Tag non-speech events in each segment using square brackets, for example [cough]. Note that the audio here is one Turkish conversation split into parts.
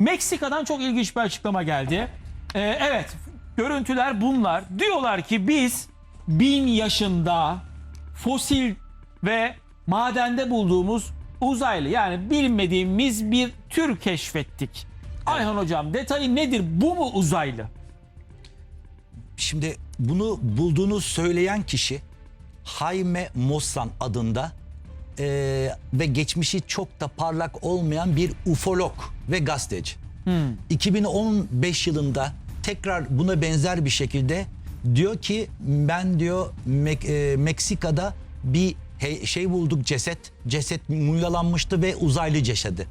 Meksika'dan çok ilginç bir açıklama geldi. Ee, evet, görüntüler bunlar. Diyorlar ki biz bin yaşında fosil ve madende bulduğumuz uzaylı yani bilmediğimiz bir tür keşfettik. Ayhan hocam detayı nedir? Bu mu uzaylı? Şimdi bunu bulduğunu söyleyen kişi Jaime Mossan adında eee, ve geçmişi çok da parlak olmayan bir ufolog ve gazeteci. 2015 yılında tekrar buna benzer bir şekilde diyor ki ben diyor Mek- eee, Meksika'da bir he- şey bulduk ceset. Ceset mumyalanmıştı ve uzaylı cesedi.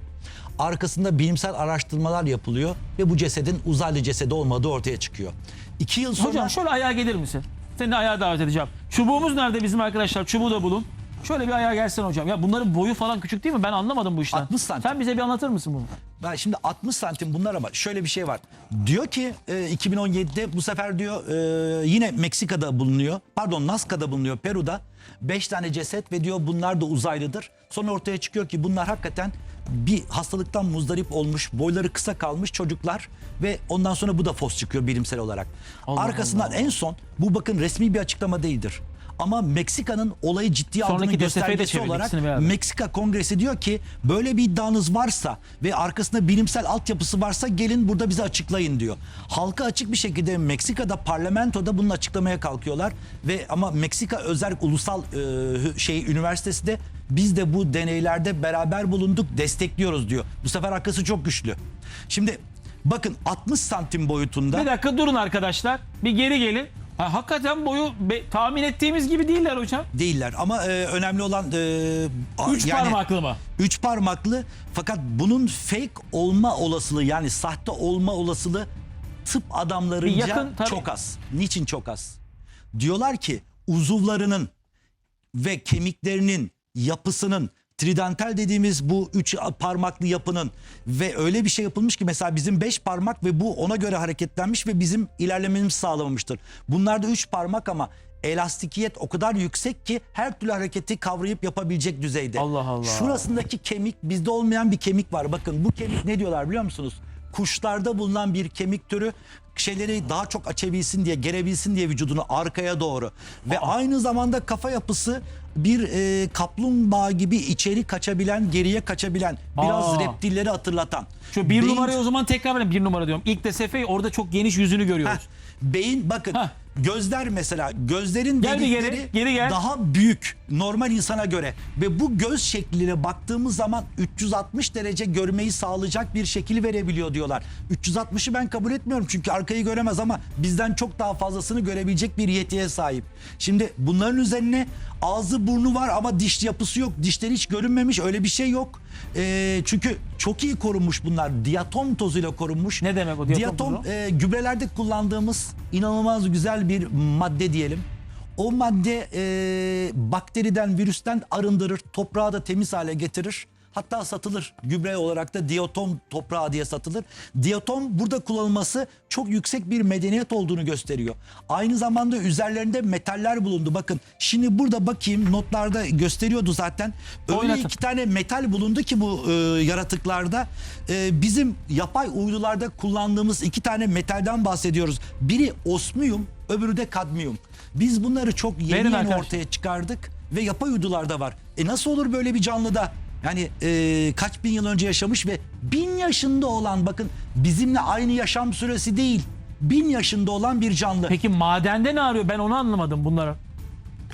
Arkasında bilimsel araştırmalar yapılıyor ve bu cesedin uzaylı cesedi olmadığı ortaya çıkıyor. İki yıl sonra... Hocam şöyle ayağa gelir misin? Seni de ayağa davet edeceğim. Çubuğumuz nerede bizim arkadaşlar? Çubuğu da bulun. Şöyle bir ayağa gelsin hocam. Ya bunların boyu falan küçük değil mi? Ben anlamadım bu işten. 60 santim. Sen bize bir anlatır mısın bunu? Ben şimdi 60 santim bunlar ama şöyle bir şey var. Diyor ki e, 2017'de bu sefer diyor e, yine Meksika'da bulunuyor. Pardon Nazca'da bulunuyor Peru'da. 5 tane ceset ve diyor bunlar da uzaylıdır. Sonra ortaya çıkıyor ki bunlar hakikaten bir hastalıktan muzdarip olmuş, boyları kısa kalmış çocuklar ve ondan sonra bu da fos çıkıyor bilimsel olarak. Allah Arkasından Allah. en son bu bakın resmi bir açıklama değildir. Ama Meksika'nın olayı ciddiye aldığının Sonraki DSF'yi de göstergesi çevirdik, olarak ikisini beraber. Meksika Kongresi diyor ki böyle bir iddianız varsa ve arkasında bilimsel altyapısı varsa gelin burada bize açıklayın diyor. Halka açık bir şekilde Meksika'da parlamentoda bunun açıklamaya kalkıyorlar ve ama Meksika özel ulusal e, şey üniversitesi de biz de bu deneylerde beraber bulunduk destekliyoruz diyor. Bu sefer arkası çok güçlü. Şimdi bakın 60 santim boyutunda Bir dakika durun arkadaşlar. Bir geri gelin. Ha, hakikaten boyu be- tahmin ettiğimiz gibi değiller hocam. değiller ama e, önemli olan e, Üç parmaklı mı? Üç parmaklı fakat bunun fake olma olasılığı yani sahte olma olasılığı tıp adamlarınca yakın, tabii. çok az. Niçin çok az? Diyorlar ki uzuvlarının ve kemiklerinin yapısının tridental dediğimiz bu üç parmaklı yapının ve öyle bir şey yapılmış ki mesela bizim beş parmak ve bu ona göre hareketlenmiş ve bizim ilerlememizi sağlamamıştır. Bunlarda üç parmak ama elastikiyet o kadar yüksek ki her türlü hareketi kavrayıp yapabilecek düzeyde. Allah Allah. Şurasındaki kemik bizde olmayan bir kemik var. Bakın bu kemik ne diyorlar biliyor musunuz? Kuşlarda bulunan bir kemik türü şeyleri daha çok açabilsin diye, gerebilsin diye vücudunu arkaya doğru. Ve aynı zamanda kafa yapısı bir e, kaplumbağa gibi içeri kaçabilen, geriye kaçabilen, biraz Aa. reptilleri hatırlatan. Şu bir Beyin- numarayı o zaman tekrar verin. Bir numara diyorum. İlk DSF'yi orada çok geniş yüzünü görüyoruz. Heh, beyin bakın Heh. Gözler mesela gözlerin Gel geri, geri gel. daha büyük normal insana göre ve bu göz şekline baktığımız zaman 360 derece görmeyi sağlayacak bir şekil verebiliyor diyorlar. 360'ı ben kabul etmiyorum çünkü arkayı göremez ama bizden çok daha fazlasını görebilecek bir yetiye sahip. Şimdi bunların üzerine ağzı burnu var ama diş yapısı yok. Dişleri hiç görünmemiş öyle bir şey yok. Ee, çünkü çok iyi korunmuş bunlar. Diatom tozuyla korunmuş. Ne demek o diatom Diatom tozu? e, gübrelerde kullandığımız inanılmaz güzel bir madde diyelim. O madde e, bakteriden, virüsten arındırır, toprağı da temiz hale getirir. Hatta satılır. Gübre olarak da diatom toprağı diye satılır. Diatom burada kullanılması çok yüksek bir medeniyet olduğunu gösteriyor. Aynı zamanda üzerlerinde metaller bulundu. Bakın şimdi burada bakayım notlarda gösteriyordu zaten. Öyle Oynatın. iki tane metal bulundu ki bu e, yaratıklarda. E, bizim yapay uydularda kullandığımız iki tane metalden bahsediyoruz. Biri osmiyum, öbürü de kadmiyum. Biz bunları çok yeni Verin yeni arkadaş. ortaya çıkardık ve yapay uydularda var. E nasıl olur böyle bir canlıda? Yani e, kaç bin yıl önce yaşamış ve bin yaşında olan bakın bizimle aynı yaşam süresi değil. Bin yaşında olan bir canlı. Peki madende ne arıyor? Ben onu anlamadım bunları.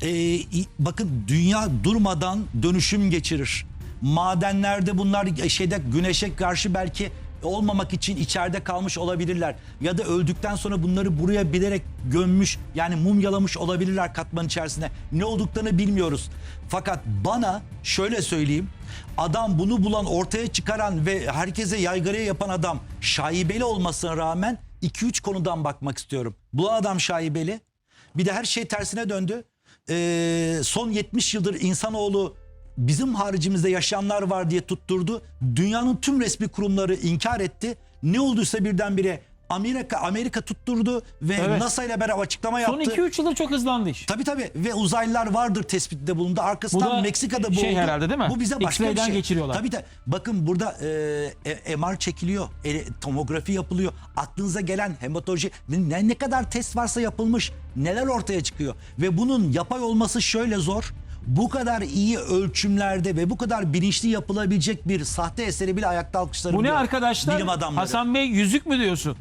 Ee, i- bakın dünya durmadan dönüşüm geçirir. Madenlerde bunlar şeyde güneşe karşı belki olmamak için içeride kalmış olabilirler. Ya da öldükten sonra bunları buraya bilerek gömmüş yani mumyalamış olabilirler katman içerisine. Ne olduklarını bilmiyoruz. Fakat bana şöyle söyleyeyim. Adam bunu bulan ortaya çıkaran ve herkese yaygaraya yapan adam şaibeli olmasına rağmen 2-3 konudan bakmak istiyorum. Bu adam şaibeli. Bir de her şey tersine döndü. Ee, son 70 yıldır insanoğlu bizim haricimizde yaşayanlar var diye tutturdu. Dünyanın tüm resmi kurumları inkar etti. Ne olduysa birdenbire Amerika Amerika tutturdu ve Evet. NASA ile beraber açıklama Son yaptı. 2-3 yılda çok hızlandı iş. Tabii tabii ve uzaylılar vardır tespitte bulundu. Arkasından Bu da Meksika'da bu şey oldu. herhalde değil mi? Bu bize başka bir X-ray'den şey. geçiriyorlar. Tabii de bakın burada e, e, MR çekiliyor. e, tomografi yapılıyor. Aklınıza gelen hematoloji ne, ne kadar test varsa yapılmış. Neler ortaya çıkıyor. Ve bunun yapay olması şöyle zor. Bu kadar iyi ölçümlerde ve bu kadar bilinçli yapılabilecek bir sahte eseri bile ayakta alkışlarım Bu ne diyor arkadaşlar? Bilim adamları. Hasan Bey yüzük mü diyorsun?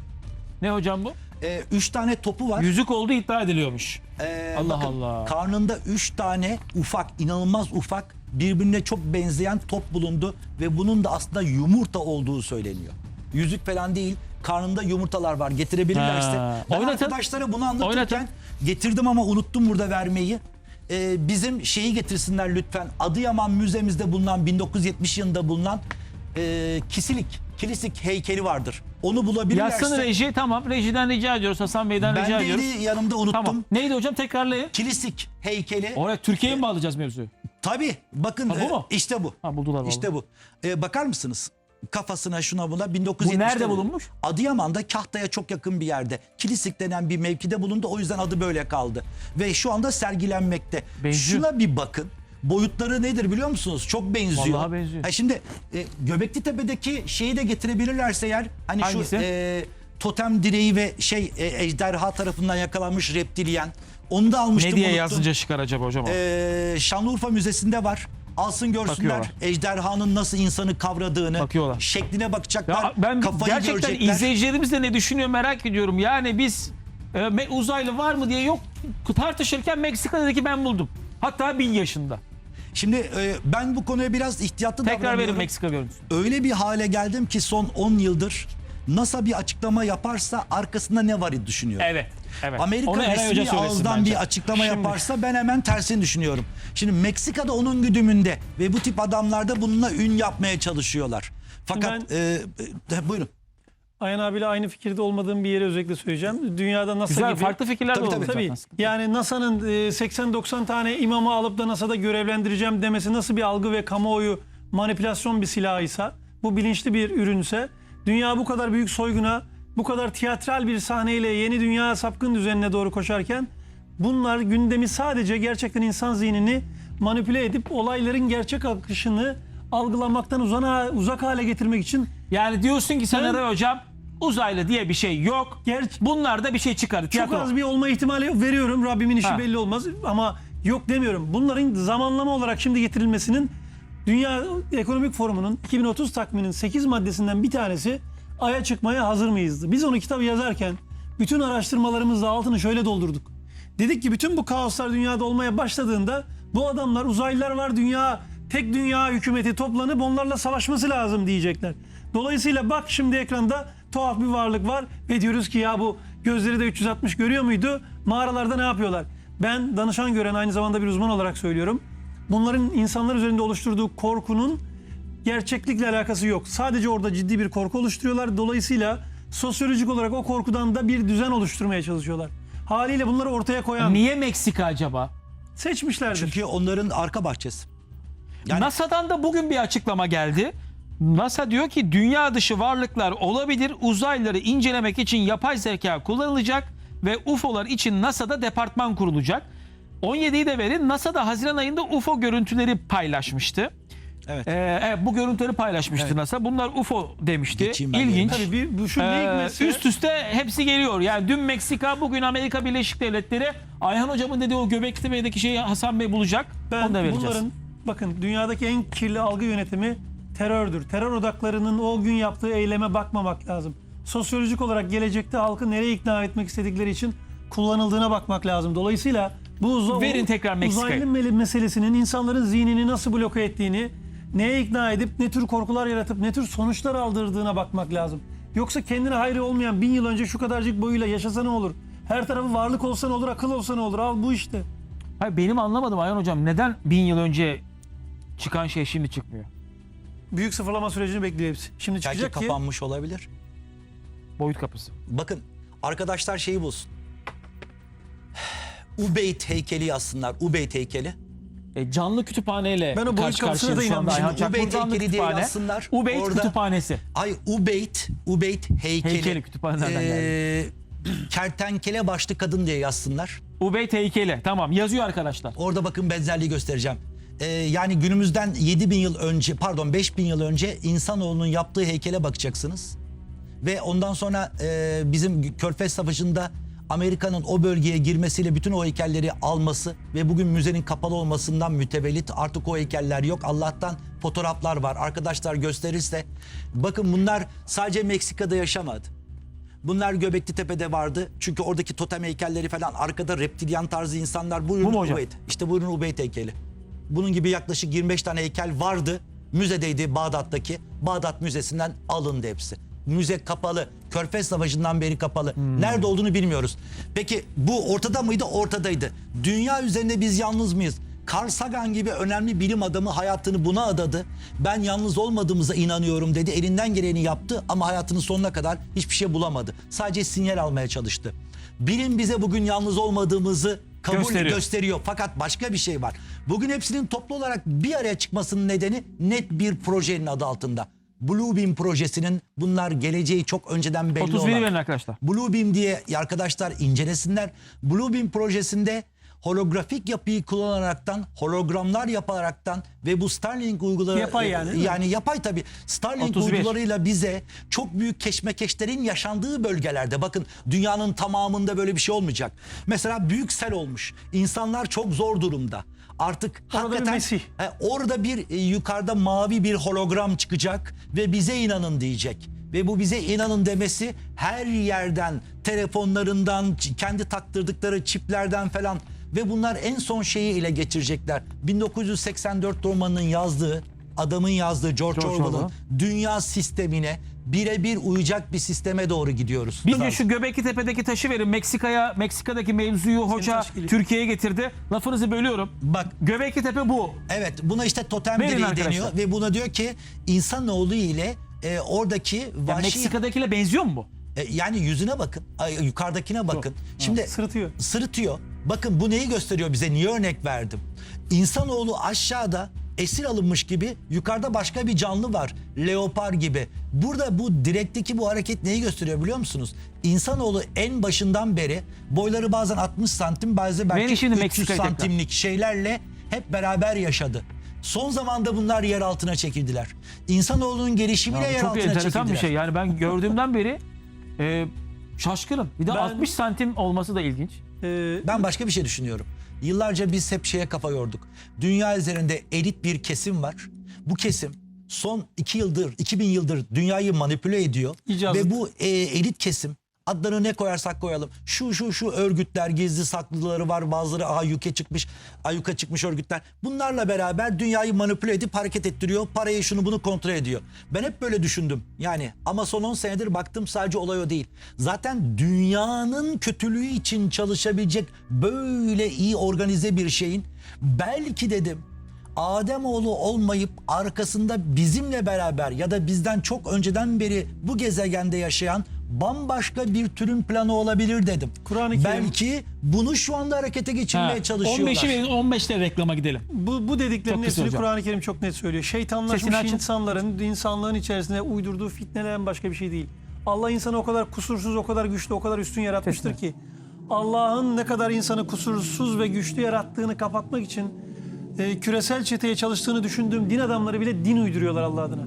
Ne hocam bu? E, üç tane topu var. Yüzük olduğu iddia ediliyormuş. Ee, Allah bakın, Allah. Karnında 3 tane ufak, inanılmaz ufak, birbirine çok benzeyen top bulundu ve bunun da aslında yumurta olduğu söyleniyor. Yüzük falan değil, karnında yumurtalar var. Getirebilirlerse. Ha, Ben oynatın. arkadaşlara bunu anlatırken Oynatın. getirdim ama unuttum burada vermeyi. Ee, bizim şeyi getirsinler lütfen. Adıyaman Müzemizde bulunan 1970 yılında bulunan e, kisilik, kilisik heykeli vardır. Onu bulabilirlerse. Yazsın reji tamam. Rejiden rica ediyoruz. Hasan Bey'den rica ben ediyoruz. de yanımda unuttum. Tamam. Neydi hocam tekrarlayın. Kilisik heykeli. Oraya Türkiye'ye mi bağlayacağız mevzuyu? Tabii bakın Ha, bu e, mu? işte bu. Ha, buldular vallahi. İşte bu. E, bakar mısınız? Kafasına şuna buna 1970'te Bu nerede bulunmuş? Adıyaman'da Kahta'ya çok yakın bir yerde. Kilisik denen bir mevkide bulundu. O yüzden adı böyle kaldı. Ve şu anda sergilenmekte. Benziyor. Şuna bir bakın. Boyutları nedir biliyor musunuz? Çok benziyor. Vallahi benziyor. Ha şimdi e, Göbekli Tepe'deki şeyi de getirebilirlerse eğer hani Hangisi? şu e, totem direği ve şey e, ejderha tarafından yakalanmış reptilyen. Onu da almıştım. Ne diye unuttum. yazınca çıkar acaba hocam o? Ee, Şanlıurfa Müzesi'nde var. Alsın görsünler Bakıyorlar. ejderhanın nasıl insanı kavradığını, Bakıyorlar. şekline bakacaklar, Ya ben kafayı gerçekten görecekler. izleyicilerimiz de ne düşünüyor merak ediyorum. Yani biz e, uzaylı var mı diye yok tartışırken Meksika'daki ben buldum. Hatta bin yaşında. Şimdi e, ben bu konuya biraz ihtiyatlı Tekrar verin davranıyorum. Meksika görüntüsü. Öyle bir hale geldim ki son 10 yıldır NASA bir açıklama yaparsa arkasında ne var düşünüyorum. Evet. Evet. Amerika Onu Eray Hoca resmi söylesin ağızdan bence. bir açıklama Şimdi- yaparsa ben hemen tersini düşünüyorum. Şimdi Meksika'da onun güdümünde ve bu tip adamlar da bununla ün yapmaya çalışıyorlar. Fakat Ben- e, e, buyurun. Ayhan abiyle aynı fikirde olmadığım bir yeri özellikle söyleyeceğim. Dünyada NASA Güzel gibi... farklı fikirler de Tabii, olur tabii. Tabii. zaten. Yani NASA'nın e, 80-90 tane imamı alıp da NASA'da görevlendireceğim demesi nasıl bir algı ve kamuoyu manipülasyon bir silahıysa, bu bilinçli bir ürünse, dünya bu kadar büyük soyguna, bu kadar tiyatral bir sahneyle yeni dünya sapkın düzenine doğru koşarken bunlar gündemi sadece gerçekten insan zihnini manipüle edip olayların gerçek akışını algılamaktan uzana, uzak hale getirmek için Yani diyorsun ki sen Ben- Eray hocam uzaylı diye bir şey yok. Ger- Bunlar da bir şey çıkardı. Çok Tiyatro. az bir olma ihtimali yok. veriyorum. Rabbimin işi Ha. belli olmaz ama yok demiyorum. Bunların zamanlama olarak şimdi getirilmesinin Dünya Ekonomik Forumu'nun 2030 takviminin 8 maddesinden bir tanesi Ay'a çıkmaya hazır mıyızdı? Biz onu kitabı yazarken bütün araştırmalarımızla altını şöyle doldurduk. Dedik ki bütün bu kaoslar dünyada olmaya başladığında bu adamlar uzaylılar var dünya tek dünya hükümeti toplanıp onlarla savaşması lazım diyecekler. Dolayısıyla bak şimdi ekranda tuhaf bir varlık var ve diyoruz ki ya bu gözleri de 360 görüyor muydu? Mağaralarda ne yapıyorlar? Ben danışan gören aynı zamanda bir uzman olarak söylüyorum. Bunların insanlar üzerinde oluşturduğu korkunun gerçeklikle alakası yok. Sadece orada ciddi bir korku oluşturuyorlar. Dolayısıyla sosyolojik olarak o korkudan da bir düzen oluşturmaya çalışıyorlar. Haliyle bunları ortaya koyan Niye Meksika acaba? seçmişlerdir. Çünkü onların arka bahçesi. Yani- NASA'dan da bugün bir açıklama geldi. NASA diyor ki dünya dışı varlıklar olabilir. Uzaylıları incelemek için yapay zeka kullanılacak ve UFO'lar için NASA'da departman kurulacak. 17'yi de verin. NASA'da Haziran ayında UFO görüntüleri paylaşmıştı. Evet. Ee, evet, bu görüntüleri paylaşmıştı Evet. NASA. Bunlar UFO demişti. Geçeyim ben İlginç. Tabii bir, bu şu ne Ee, hikmetse- üst üste hepsi geliyor. Yani dün Meksika, bugün Amerika Birleşik Devletleri. Ayhan hocamın dediği o Göbekli Bey'deki şeyi Hasan Bey bulacak. Ben Onu da vereceğiz. bunların bakın dünyadaki en kirli algı yönetimi terördür. Terör odaklarının o gün yaptığı eyleme bakmamak lazım. Sosyolojik olarak gelecekte halkı nereye ikna etmek istedikleri için kullanıldığına bakmak lazım. Dolayısıyla bu uza- Verin tekrar Meksika'yı. uzaylı mele- meselesinin insanların zihnini nasıl bloke ettiğini, neye ikna edip ne tür korkular yaratıp ne tür sonuçlar aldırdığına bakmak lazım. Yoksa kendine hayrı olmayan bin yıl önce şu kadarcık boyuyla yaşasa ne olur? Her tarafı varlık olsa ne olur, akıl olsa ne olur? Al bu işte. Hayır, benim anlamadım Ayhan hocam. Neden bin yıl önce çıkan şey şimdi çıkmıyor? Büyük sıfırlama sürecini bekliyor hepsi. Şimdi Belki çıkacak ki kapanmış olabilir. Boyut kapısı. Bakın arkadaşlar şeyi bulsun. Ubeyd heykeli yazsınlar. Ubeyd heykeli. e, canlı kütüphaneyle Ben o karşı kapısına da şu anda. Ayhan Çak, Ubeyt heykeli diye yazsınlar. Ubeyt Orada- Kütüphanesi. Ay Ubeyt, Ubeyt heykeli. Heykeli, kütüphaneden Ee, kertenkele başlı kadın diye yazsınlar. Ubeyt heykeli. Tamam yazıyor arkadaşlar. Orada bakın benzerliği göstereceğim. Ee, yani günümüzden 7000 yıl önce pardon 5000 yıl önce insanoğlunun yaptığı heykele bakacaksınız. Ve ondan sonra e, bizim Körfez Savaşı'nda Amerika'nın o bölgeye girmesiyle bütün o heykelleri alması ve bugün müzenin kapalı olmasından mütevellit artık o heykeller yok. Allah'tan fotoğraflar var. Arkadaşlar gösterirse bakın bunlar sadece Meksika'da yaşamadı. Bunlar Göbekli Tepe'de vardı. Çünkü oradaki totem heykelleri falan arkada reptilyan tarzı insanlar. Buyurun Bu? Ubeyd. İşte buyurun Ubeyd heykeli. Bunun gibi yaklaşık 25 tane heykel vardı. Müzedeydi Bağdat'taki. Bağdat Müzesi'nden alındı hepsi. Müze kapalı. Körfez Savaşı'ndan beri kapalı. Nerede olduğunu bilmiyoruz. Peki bu ortada mıydı? Ortadaydı. Dünya üzerinde biz yalnız mıyız? Carl Sagan gibi önemli bilim adamı hayatını buna adadı. Ben yalnız olmadığımıza inanıyorum dedi. Elinden geleni yaptı ama hayatının sonuna kadar hiçbir şey bulamadı. Sadece sinyal almaya çalıştı. Bilim bize bugün yalnız olmadığımızı kabul Gösteriyor. gösteriyor. Fakat başka bir şey var. Bugün hepsinin toplu olarak bir araya çıkmasının nedeni net bir projenin adı altında. Bluebeam projesinin bunlar geleceği çok önceden belli 31 olan. verin arkadaşlar. Bluebeam diye arkadaşlar incelesinler. Bluebeam projesinde holografik yapıyı kullanaraktan, hologramlar yaparaktan ve bu Starlink uygulaları Yapay yani, yani yapay tabii. Starlink 31. uydularıyla bize çok büyük keşmekeşlerin yaşandığı bölgelerde bakın dünyanın tamamında böyle bir şey olmayacak. Mesela büyük sel olmuş. İnsanlar çok zor durumda. Artık Orada bir hakikaten Mesih. He, orada bir e, yukarıda mavi bir hologram çıkacak ve bize inanın diyecek. Ve bu bize inanın demesi her yerden, telefonlarından, kendi taktırdıkları çiplerden falan ve bunlar en son şeyi ile geçirecekler. 1984 romanının yazdığı, adamın yazdığı George, George Orwell'ın Orwell. dünya sistemine birebir uyacak bir sisteme doğru gidiyoruz. Bir de şu Göbekli Tepe'deki taşı verin. Meksika'ya, Meksika'daki mevzuyu hoca. Türkiye'ye getirdi. Lafınızı bölüyorum. Bak Göbekli Tepe bu. Evet buna işte totem Verin direği arkadaşlar. deniyor ve buna diyor ki insanoğlu ile e, oradaki Ya vahşi Meksika'dakiyle benziyor mu bu? E, yani yüzüne bakın, ay, yukarıdakine bakın. Şimdi Sırıtıyor. sırıtıyor. Bakın bu neyi gösteriyor bize? Niye örnek verdim? İnsanoğlu aşağıda esir alınmış gibi yukarıda başka bir canlı var. Leopar gibi. Burada bu direkteki bu hareket neyi gösteriyor biliyor musunuz? İnsanoğlu en başından beri boyları bazen 60 santim bazen belki şimdi 300 Meksika'yı tekrar. santimlik şeylerle hep beraber yaşadı. Son zamanda bunlar yer altına çekildiler. İnsanoğlunun gelişimiyle Ya bu yer çok altına enteresan çekildiler. bir şey. Yani ben gördüğümden beri e, [laughs] şaşkınım. Bir de Ben- 60 santim olması da ilginç. Ee, Ben başka bir şey düşünüyorum. Yıllarca biz hep şeye kafa yorduk. Dünya üzerinde elit bir kesim var. Bu kesim son 2 yıldır, 2000 yıldır dünyayı manipüle ediyor. İcazlı. Ve bu e, elit kesim adlarını ne koyarsak koyalım. Şu şu şu örgütler gizli saklıları var. Bazıları ayyuke çıkmış, ayyuka çıkmış örgütler. Bunlarla beraber dünyayı manipüle edip hareket ettiriyor. Parayı şunu bunu kontrol ediyor. Ben hep böyle düşündüm. Yani ama son 10 senedir baktım sadece olay o değil. Zaten dünyanın kötülüğü için çalışabilecek böyle iyi organize bir şeyin belki dedim Ademoğlu olmayıp arkasında bizimle beraber ya da bizden çok önceden beri bu gezegende yaşayan bambaşka bir türün planı olabilir dedim. Kur'an-ı Kerim- Belki bunu şu anda harekete geçirmeye Ha, çalışıyorlar. 15'i verin 15'te reklama gidelim. Bu, bu dediklerin Çok kısa hepsini hocam. Kur'an-ı Kerim çok net söylüyor. Sesini Şeytanlaşmış açın. insanların insanlığın içerisinde uydurduğu fitnelerin başka bir şey değil. Allah insanı o kadar kusursuz, o kadar güçlü, o kadar üstün yaratmıştır ki Allah'ın ne kadar insanı kusursuz ve güçlü yarattığını kapatmak için e, küresel çeteye çalıştığını düşündüğüm din adamları bile din uyduruyorlar Allah adına.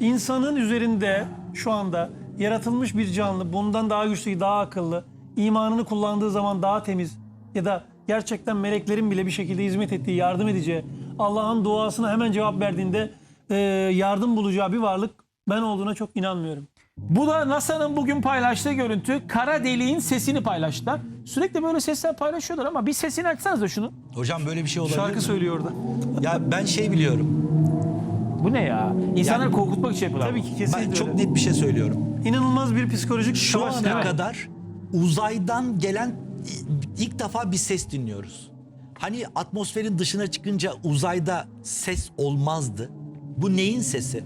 İnsanın üzerinde şu anda yaratılmış bir canlı bundan daha güçlü, daha akıllı, imanını kullandığı zaman daha temiz ya da gerçekten meleklerin bile bir şekilde hizmet ettiği, yardım edeceği, Allah'ın duasına hemen cevap verdiğinde e, yardım bulacağı bir varlık ben olduğuna çok inanmıyorum. Bu da NASA'nın bugün paylaştığı görüntü. Kara deliğin sesini paylaştılar. Sürekli böyle sesler paylaşıyorlar ama bir sesini açsanız da şunu. Hocam böyle bir şey olabilir Şarkı mi? söylüyor orada. Ya ben şey biliyorum. Bu ne ya? İnsanları Yani- korkutmak için yapıyorlar. Tabii ki kesinlikle Ben çok öyle. net bir şey söylüyorum. İnanılmaz bir psikolojik Şu savaş. ana kadar uzaydan gelen ilk defa bir ses dinliyoruz. Hani atmosferin dışına çıkınca uzayda ses olmazdı. Bu neyin sesi?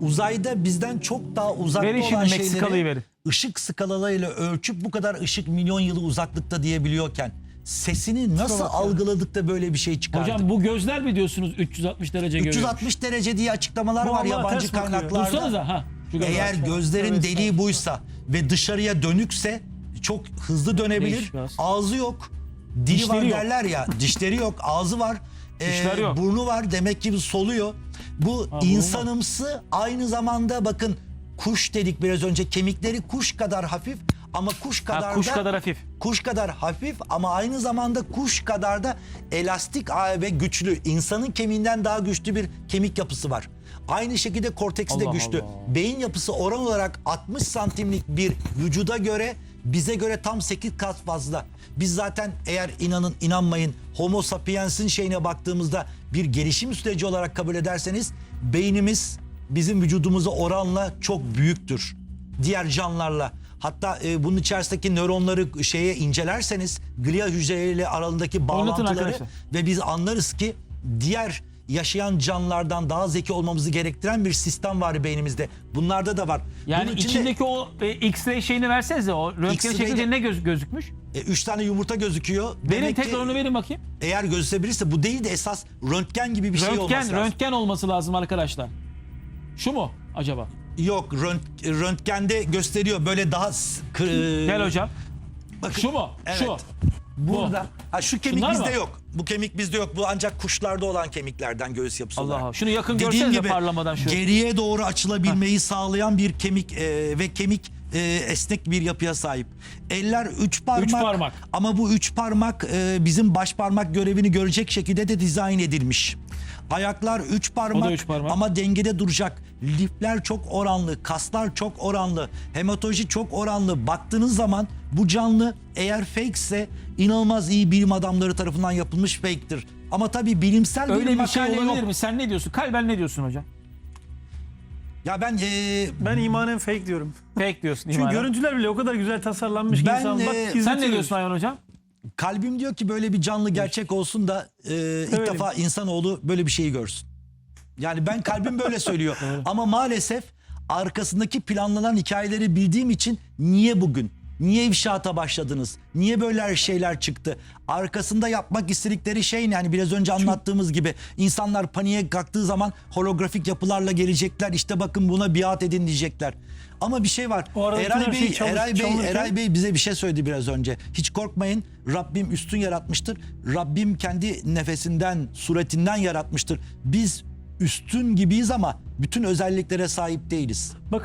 Uzayda bizden çok daha uzakta Verin şimdi olan Meksikalıyı şeyleri verin. ışık skalalarıyla ölçüp bu kadar ışık milyon yılı uzaklıkta diyebiliyorken sesini nasıl bak ya. algıladık da böyle bir şey çıkardık? Hocam bu gözler mi diyorsunuz 360 derece görüyor? 360 derece diye açıklamalar Bu var Allah'a yabancı ters bakıyor. kaynaklarda. Dursanıza ha. Eğer gözlerin deliği buysa ve dışarıya dönükse çok hızlı dönebilir. Değişik biraz. Ağzı yok. Dili Dişleri var yok. derler ya. [laughs] Dişleri yok, ağzı var. Dişler yok. Burnu var. Demek ki bu soluyor. Bu burnu insanımsı aynı zamanda bakın kuş dedik biraz önce kemikleri kuş kadar hafif ama kuş kadar Ha, kuş da kadar hafif. kuş kadar hafif ama aynı zamanda kuş kadar da elastik ve güçlü. İnsanın kemiğinden daha güçlü bir kemik yapısı var. Aynı şekilde korteksi de güçlü. Allah. Beyin yapısı oran olarak 60 santimlik bir vücuda göre bize göre tam 8 kat fazla. Biz zaten eğer inanın inanmayın homo sapiens'in şeyine baktığımızda bir gelişim süreci olarak kabul ederseniz beynimiz bizim vücudumuza oranla çok büyüktür. Diğer canlılarla. Hatta e, bunun içerisindeki nöronları şeye incelerseniz glia hücreleriyle arasındaki bağlantıları ve biz anlarız ki diğer yaşayan canlılardan daha zeki olmamızı gerektiren bir sistem var beynimizde. Bunlarda da var. Yani Bunun içinde, içindeki o e, X-ray şeyini versenize o röntgen X-ray'de- çekince ne göz, gözükmüş? e, üç tane yumurta gözüküyor. Verin Demek ki tekrar onu verin bakayım. Eğer gözükebilirse bu değil de esas röntgen gibi bir şey olması lazım. röntgen olması lazım arkadaşlar. Şu mu acaba? Yok rönt- röntgende gösteriyor böyle daha s- kı- Gel hocam. Bakın, Şu mu? Evet. Şu. Burada. Ha şu kemik Şunlar bizde mı? yok. Bu kemik bizde yok. Bu ancak kuşlarda olan kemiklerden göğüs yapısı Allah olarak. Allah. Şunu yakın Dediğim görsenize gibi parlamadan şu. geriye doğru açılabilmeyi sağlayan bir kemik e, ve kemik e, esnek bir yapıya sahip. Eller üç parmak. Üç parmak. Ama bu üç parmak e, bizim baş parmak görevini görecek şekilde de dizayn edilmiş. Ayaklar üç parmak, üç parmak. ama dengede duracak. Lifler çok oranlı, kaslar çok oranlı, hematoloji çok oranlı. Baktığınız zaman bu canlı eğer fake ise inanılmaz iyi bilim adamları tarafından yapılmış fake'tir. Ama tabii bilimsel Öyle bir bir makale şey olabilir yok. mi? Sen ne diyorsun? Kalben ne diyorsun hocam? Ya ben e, Ben imanen fake diyorum. Fake diyorsun Çünkü imanen. görüntüler bile o kadar güzel tasarlanmış ki Ben, insan bak e. Sen ne diyorsun Ayhan hocam? Kalbim diyor ki böyle bir canlı gerçek olsun da e, ilk Severim. defa insanoğlu böyle bir şeyi görsün. Yani ben kalbim böyle söylüyor. [laughs] Ama maalesef arkasındaki planlanan hikayeleri bildiğim için niye bugün? Niye ifşaata başladınız? Niye böyle şeyler çıktı? Arkasında yapmak istedikleri şey ne? Yani biraz önce anlattığımız gibi insanlar paniğe kalktığı zaman holografik yapılarla gelecekler. İşte bakın buna biat edin diyecekler. Ama bir şey var. O arada bütün Eray her Bey, şey çalış- Eray Bey, çalınırken- Eray Bey bize bir şey söyledi biraz önce. Hiç korkmayın. Rabbim üstün yaratmıştır. Rabbim kendi nefesinden, suretinden yaratmıştır. Biz üstün gibiyiz ama bütün özelliklere sahip değiliz. Bakın